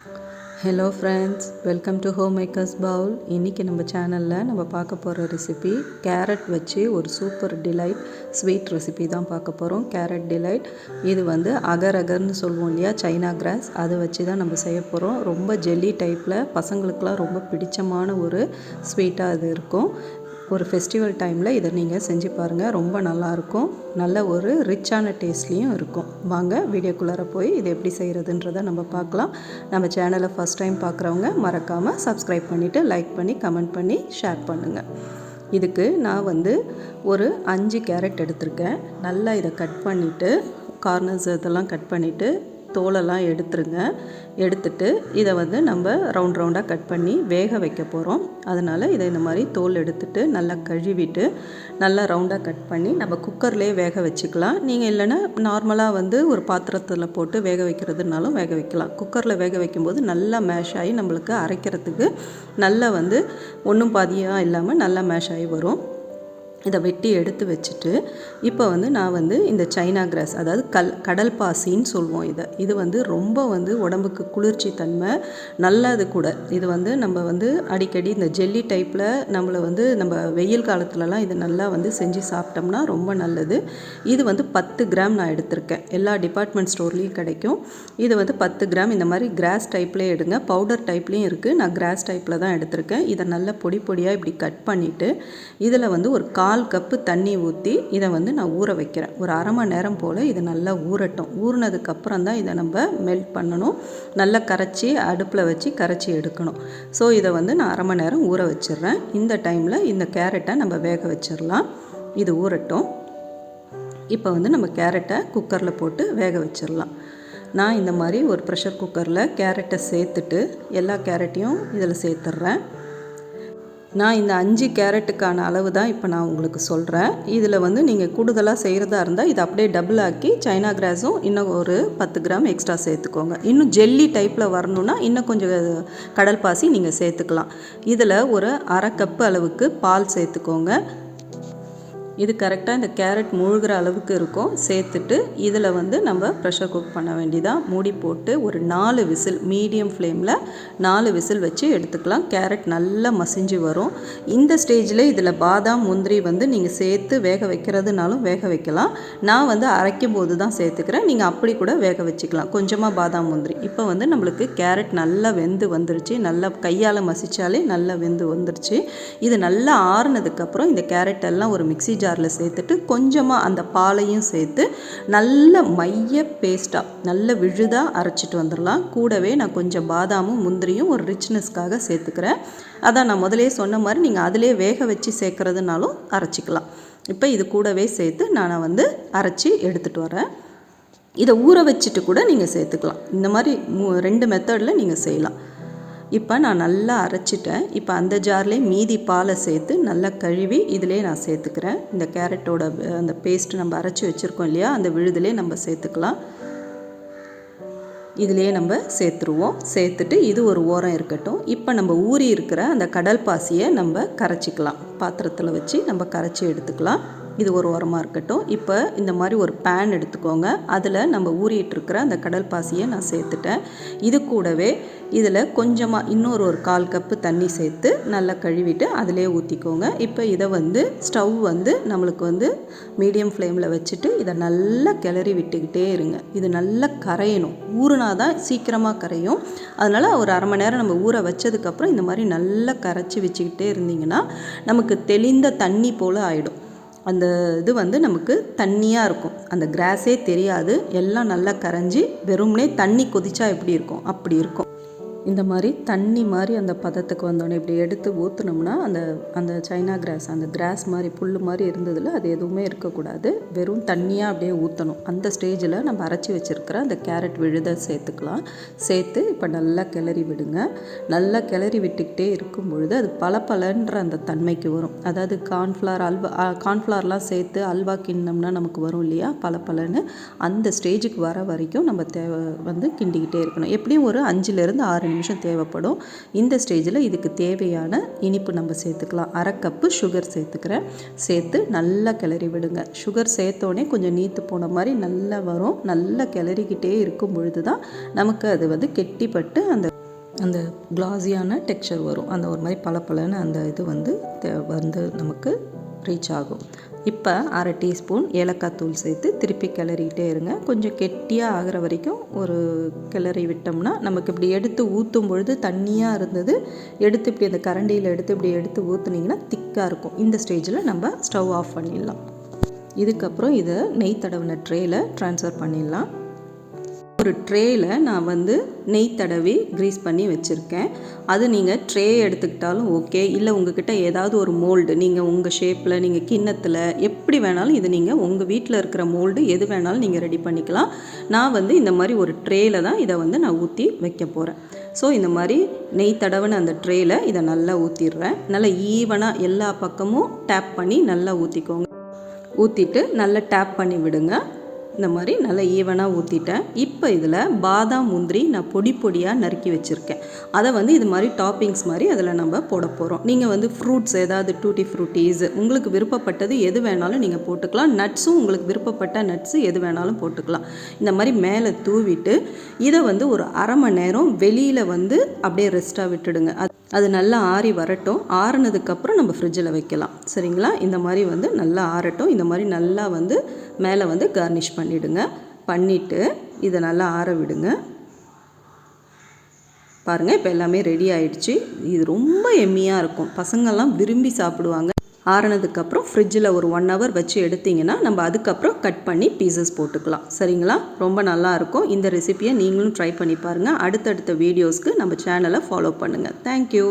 Hello friends welcome to home makers bowl இன்றைக்கி நம்ம சேனலில் நம்ம பார்க்க போகிற ரெசிபி கேரட் வச்சு ஒரு சூப்பர் டிலைட் ஸ்வீட் ரெசிபி தான் பார்க்க போகிறோம் கேரட் டிலைட் இது வந்து அகர் அகர்னு சொல்லுவோம் இல்லையா? சைனா கிராஸ் அதை வச்சு தான் நம்ம செய்ய போகிறோம் ரொம்ப ஜெல்லி டைப்பில் பசங்களுக்கெலாம் ரொம்ப பிடிச்சமான ஒரு ஸ்வீட்டாக அது இருக்கும். ஒரு ஃபெஸ்டிவல் டைமில் இதை நீங்கள் செஞ்சு பாருங்கள் ரொம்ப நல்லாயிருக்கும் நல்ல ஒரு ரிச்சான டேஸ்ட்லேயும் இருக்கும். வாங்க வீடியோக்குள்ளார போய் இதை எப்படி செய்கிறதுன்றதை நம்ம பார்க்கலாம். நம்ம சேனலை ஃபஸ்ட் டைம் பார்க்குறவங்க மறக்காமல் சப்ஸ்கிரைப் பண்ணிவிட்டு லைக் பண்ணி கமெண்ட் பண்ணி ஷேர் பண்ணுங்கள் இதுக்கு நான் வந்து ஒரு அஞ்சு கேரட் எடுத்திருக்கேன். நல்லா இதை கட் பண்ணிவிட்டு கார்னர்ஸ் இதெல்லாம் கட் பண்ணிவிட்டு தோலெல்லாம் எடுத்துருங்க. எடுத்துட்டு இதை வந்து நம்ம ரவுண்ட் ரவுண்டாக கட் பண்ணி வேக வைக்க போகிறோம் அதனால் இதை இந்த மாதிரி தோல் எடுத்துட்டு நல்லா கழுவிட்டு நல்லா ரவுண்டாக கட் பண்ணி நம்ம குக்கர்லேயே வேக வச்சுக்கலாம். நீங்கள் இல்லைன்னா நார்மலாக வந்து ஒரு பாத்திரத்தில் போட்டு வேக வைக்கிறதுனாலும் வேக வைக்கலாம். குக்கரில் வேக வைக்கும்போது நல்லா மேஷ் ஆகி நம்மளுக்கு அரைக்கிறதுக்கு நல்லா வந்து ஒன்றும் பாதியாக இல்லாமல் நல்லா மேஷ் ஆகி வரும். இதை வெட்டி எடுத்து வச்சுட்டு இப்போ வந்து நான் வந்து இந்த சைனா கிராஸ் அதாவது கல் கடல் பாசின்னு சொல்லுவோம் இதை. இது வந்து ரொம்ப வந்து உடம்புக்கு குளிர்ச்சி தன்மை நல்லது கூட. இது வந்து நம்ம வந்து அடிக்கடி இந்த ஜெல்லி டைப்பில் நம்மளை வந்து நம்ம வெயில் காலத்துலலாம் இது நல்லா வந்து செஞ்சு சாப்பிட்டோம்னா ரொம்ப நல்லது. இது வந்து பத்து கிராம் நான் எடுத்திருக்கேன். எல்லா டிபார்ட்மெண்ட் ஸ்டோர்லேயும் கிடைக்கும். இது வந்து பத்து கிராம் இந்த மாதிரி கிராஸ் டைப்லேயே எடுங்க. பவுடர் டைப்லேயும் இருக்குது நான் கிராஸ் டைப்பில் தான் எடுத்திருக்கேன். இதை நல்லா பொடி பொடியாக இப்படி கட் பண்ணிவிட்டு இதில் வந்து ஒரு கா கால் கப்பு தண்ணி ஊற்றி இதை வந்து நான் ஊற வைக்கிறேன். ஒரு அரை மணி நேரம் போல் இது நல்லா ஊறட்டும். ஊறினதுக்கப்புறம் தான் இதை நம்ம மெல்ட் பண்ணணும். நல்லா கரைச்சி அடுப்பில் வச்சு கரைச்சி எடுக்கணும். ஸோ இதை வந்து நான் அரை மணி நேரம் ஊற வச்சிடுறேன். இந்த டைமில் இந்த கேரட்டை நம்ம வேக வச்சிடலாம். இது ஊறட்டும். இப்போ வந்து நம்ம கேரட்டை குக்கரில் போட்டு வேக வச்சிடலாம். நான் இந்த மாதிரி ஒரு ப்ரெஷர் குக்கரில் கேரட்டை சேர்த்துட்டு எல்லா கேரட்டையும் இதில் சேர்த்துட்றேன். நான் இந்த அஞ்சு கேரட்டுக்கான அளவு தான் இப்போ நான் உங்களுக்கு சொல்கிறேன் இதில் வந்து நீங்கள் கூடுதலாக செய்கிறதா இருந்தால் இதை அப்படியே டபுள் ஆக்கி சைனா கிராஸும் இன்னும் ஒரு பத்து கிராம் எக்ஸ்ட்ரா சேர்த்துக்கோங்க. இன்னும் ஜெல்லி டைப்பில் வரணுன்னா இன்னும் கொஞ்சம் கடல் பாசி நீங்கள் சேர்த்துக்கலாம். இதில் ஒரு அரை கப்பு அளவுக்கு பால் சேர்த்துக்கோங்க. இது கரெக்டாக இந்த கேரட் மூழ்கிற அளவுக்கு இருக்கும். சேர்த்துட்டு இதில் வந்து நம்ம ப்ரெஷர் குக் பண்ண வேண்டியதாக மூடி போட்டு ஒரு நாலு விசில் மீடியம் ஃப்ளேமில் நாலு விசில் வச்சு எடுத்துக்கலாம். கேரட் நல்லா மசிஞ்சு வரும். இந்த ஸ்டேஜில் இதில் பாதாம் முந்திரி வந்து நீங்கள் சேர்த்து வேக வைக்கிறதுனாலும் வேக வைக்கலாம். நான் வந்து அரைக்கும் போது தான் சேர்த்துக்கிறேன். நீங்கள் அப்படி கூட வேக வச்சுக்கலாம். கொஞ்சமாக பாதாம் முந்திரி. இப்போ வந்து நம்மளுக்கு கேரட் நல்லா வெந்து வந்துருச்சு. நல்லா கையால் மசித்தாலே நல்லா வெந்து வந்துருச்சு. இது நல்லா ஆறுனதுக்கப்புறம் இந்த கேரட் எல்லாம் ஒரு மிக்சி ஜாரில் சேர்த்துட்டு கொஞ்சமாக அந்த பாலையும் சேர்த்து நல்ல மைய பேஸ்ட்டாக நல்ல விழுதாக அரைச்சிட்டு வந்துடலாம். கூடவே நான் கொஞ்சம் பாதாமும் முந்திரியும் ஒரு ரிச்னஸ்க்காக சேர்த்துக்கிறேன். அதான் நான் முதலே சொன்ன மாதிரி நீங்கள் அதிலே வேக வச்சு சேர்க்குறதுனாலும் அரைச்சிக்கலாம். இப்போ இது கூடவே சேர்த்து நான் வந்து அரைச்சி எடுத்துகிட்டு வரேன். இதை ஊற வச்சுட்டு கூட நீங்கள் சேர்த்துக்கலாம். இந்த மாதிரி ரெண்டு மெத்தடில் நீங்கள் செய்யலாம். இப்போ நான் நல்லா அரைச்சிட்டேன். இப்போ அந்த ஜார்லேயே மீதி பாலை சேர்த்து நல்லா கழுவி இதிலே நான் சேர்த்துக்கிறேன். இந்த கேரட்டோட அந்த பேஸ்ட் நம்ம அரைச்சி வச்சுருக்கோம் இல்லையா? அந்த விழுதுலேயே நம்ம சேர்த்துக்கலாம். இதிலே நம்ம சேர்த்துருவோம். சேர்த்துட்டு இது ஒரு ஓரம் இருக்கட்டும். இப்போ நம்ம ஊறி இருக்கிற அந்த கடல் பாசியை நம்ம கரைச்சிக்கலாம். பாத்திரத்தில் வச்சு நம்ம கரைச்சி எடுத்துக்கலாம். இது ஒரு உரமாக இருக்கட்டும். இப்போ இந்த மாதிரி ஒரு பேன் எடுத்துக்கோங்க. அதில் நம்ம ஊறிட்டுருக்கிற அந்த கடல் பாசியை நான் சேர்த்துட்டேன். இது கூடவே இதில் கொஞ்சமாக இன்னொரு ஒரு கால் கப்பு தண்ணி சேர்த்து நல்லா கழுவிட்டு அதிலே ஊற்றிக்கோங்க இப்போ இதை வந்து ஸ்டவ் வந்து நம்மளுக்கு வந்து மீடியம் ஃப்ளேமில் வச்சுட்டு இதை நல்லா கிளறி விட்டுக்கிட்டே இருங்க. இது நல்லா கரையணும். ஊறுனா தான் சீக்கிரமாக கரையும். அதனால் ஒரு அரை மணி நேரம் நம்ம ஊற வச்சதுக்கப்புறம் இந்த மாதிரி நல்லா கரைச்சி வச்சுக்கிட்டே இருந்தீங்கன்னா நமக்கு தெளிந்த தண்ணி போல் ஆகிடும் அந்த இது வந்து நமக்கு தண்ணியாக இருக்கும். அந்த கிராஸே தெரியாது. எல்லாம் நல்லா கரைஞ்சி வெறும்னே தண்ணி கொதிச்சா எப்படி இருக்கும்? அப்படி இருக்கும். இந்த மாதிரி தண்ணி மாதிரி அந்த பதத்துக்கு வந்தோடனே இப்படி எடுத்து ஊற்றுனோம்னா அந்த அந்த சைனா கிராஸ் அந்த கிராஸ் மாதிரி புல் மாதிரி இருந்ததில் அது எதுவுமே இருக்கக்கூடாது. வெறும் தண்ணியாக அப்படியே ஊற்றணும் அந்த ஸ்டேஜில் நம்ம அரைச்சி வச்சுருக்கிற அந்த கேரட் விழுத சேர்த்துக்கலாம். சேர்த்து இப்போ நல்லா கிளறி விடுங்க. நல்லா கிளறி விட்டுக்கிட்டே இருக்கும் பொழுது அது பல பலன்ற அந்த தன்மைக்கு வரும். அதாவது கார்ன்ஃப்ளவர் அல்வா கார்ன்ஃப்ளவர்லாம் சேர்த்து அல்வா கிண்ணம்னா நமக்கு வரும் இல்லையா? பல பலன்னு அந்த ஸ்டேஜுக்கு வர வரைக்கும் நம்ம தேவை வந்து கிண்டிக்கிட்டே இருக்கணும். எப்படியும் ஒரு அஞ்சுலேருந்து ஆறு நிமிஷம் தேவைப்படும். இந்த ஸ்டேஜில் இதுக்கு தேவையான இனிப்பு நம்ம சேர்த்துக்கலாம். அரை கப்பு சுகர் சேர்த்துக்கிறேன். சேர்த்து நல்லா கிளறி விடுங்க. சுகர் சேர்த்தோடனே கொஞ்சம் நீத்து போன மாதிரி நல்லா வரும். நல்லா கிளறிக்கிட்டே இருக்கும் பொழுது தான் நமக்கு அது வந்து கெட்டிப்பட்டு அந்த அந்த கிளாஸியான டெக்ஸ்சர் வரும். அந்த ஒரு மாதிரி பளபளன்னு அந்த இது வந்து வந்து நமக்கு ரீச் ஆகும். இப்போ அரை டீஸ்பூன் ஏலக்காய் தூள் சேர்த்து திருப்பி கிளறிட்டே இருங்க. கொஞ்சம் கெட்டியாக ஆகிற வரைக்கும் ஒரு கிளறி விட்டோம்னா நமக்கு இப்படி எடுத்து ஊற்றும் பொழுது தண்ணியாக இருந்தது. எடுத்து இப்படி அந்த கரண்டியில் எடுத்து இப்படி எடுத்து ஊற்றுனீங்கன்னா திக்காக இருக்கும். இந்த ஸ்டேஜில் நம்ம ஸ்டவ் ஆஃப் பண்ணிடலாம். இதுக்கப்புறம் இதை நெய் தடவின ட்ரேயில் ட்ரான்ஸ்ஃபர் பண்ணிடலாம். ஒரு ட்ரேயில் நான் வந்து நெய் தடவி க்ரீஸ் பண்ணி வச்சுருக்கேன். அது நீங்கள் ட்ரே எடுத்துக்கிட்டாலும் ஓகே இல்லை உங்ககிட்ட ஏதாவது ஒரு மோல்டு நீங்கள் உங்கள் ஷேப்பில் நீங்கள் கிண்ணத்தில் எப்படி வேணாலும் இது நீங்கள் உங்கள் வீட்டில் இருக்கிற மோல்டு எது வேணாலும் நீங்கள் ரெடி பண்ணிக்கலாம். நான் வந்து இந்த மாதிரி ஒரு ட்ரேயில் தான் இதை வந்து நான் ஊற்றி வைக்க போகிறேன் ஸோ இந்த மாதிரி நெய் தடவின அந்த ட்ரேயில் இதை நல்லா ஊற்றிடுறேன் நல்லா ஈவனாக எல்லா பக்கமும் டேப் பண்ணி நல்லா ஊற்றிக்கோங்க ஊற்றிட்டு நல்லா டேப் பண்ணி விடுங்க. இந்த மாதிரி நல்லா ஈவனாக ஊற்றிட்டேன் இப்போ இதில் பாதாம் முந்திரி நான் பொடி பொடியாக நறுக்கி வச்சுருக்கேன். அதை வந்து இது மாதிரி டாப்பிங்ஸ் மாதிரி அதில் நம்ம போட போகிறோம் நீங்கள் வந்து ஃப்ரூட்ஸ் ஏதாவது டூட்டி ஃப்ரூட்டீஸ் உங்களுக்கு விருப்பப்பட்டது எது வேணாலும் நீங்கள் போட்டுக்கலாம். நட்ஸும் உங்களுக்கு விருப்பப்பட்ட நட்ஸு எது வேணாலும் போட்டுக்கலாம். இந்த மாதிரி மேலே தூவிட்டு இதை வந்து ஒரு அரை மணி நேரம் வெளியில் வந்து அப்படியே ரெஸ்ட்டாக விட்டுடுங்க. அது அது நல்லா ஆறி வரட்டும். ஆறுனதுக்கப்புறம் நம்ம ஃப்ரிட்ஜில் வைக்கலாம். சரிங்களா? இந்த மாதிரி வந்து நல்லா ஆறட்டும். இந்த மாதிரி நல்லா வந்து மேலே வந்து கார்னிஷ் பண்ணிவிடுங்க பண்ணிவிட்டு இதை நல்லா ஆற விடுங்க. பாருங்கள் இப்போ எல்லாமே ரெடி ஆயிடுச்சு. இது ரொம்ப எம்மியாக இருக்கும். பசங்கள்லாம் விரும்பி சாப்பிடுவாங்க. ஆறுனதுக்கப்புறம் ஃப்ரிட்ஜில் ஒரு ஒன் ஹவர் வச்சு எடுத்தீங்கன்னா நம்ம அதுக்கப்புறம் கட் பண்ணி பீசஸ் போட்டுக்கலாம். சரிங்களா? ரொம்ப நல்லா இருக்கும். இந்த ரெசிபியை நீங்களும் ட்ரை பண்ணி பாருங்கள் அடுத்தடுத்த வீடியோஸ்க்கு நம்ம சேனலை ஃபாலோ பண்ணுங்கள் தேங்க்யூ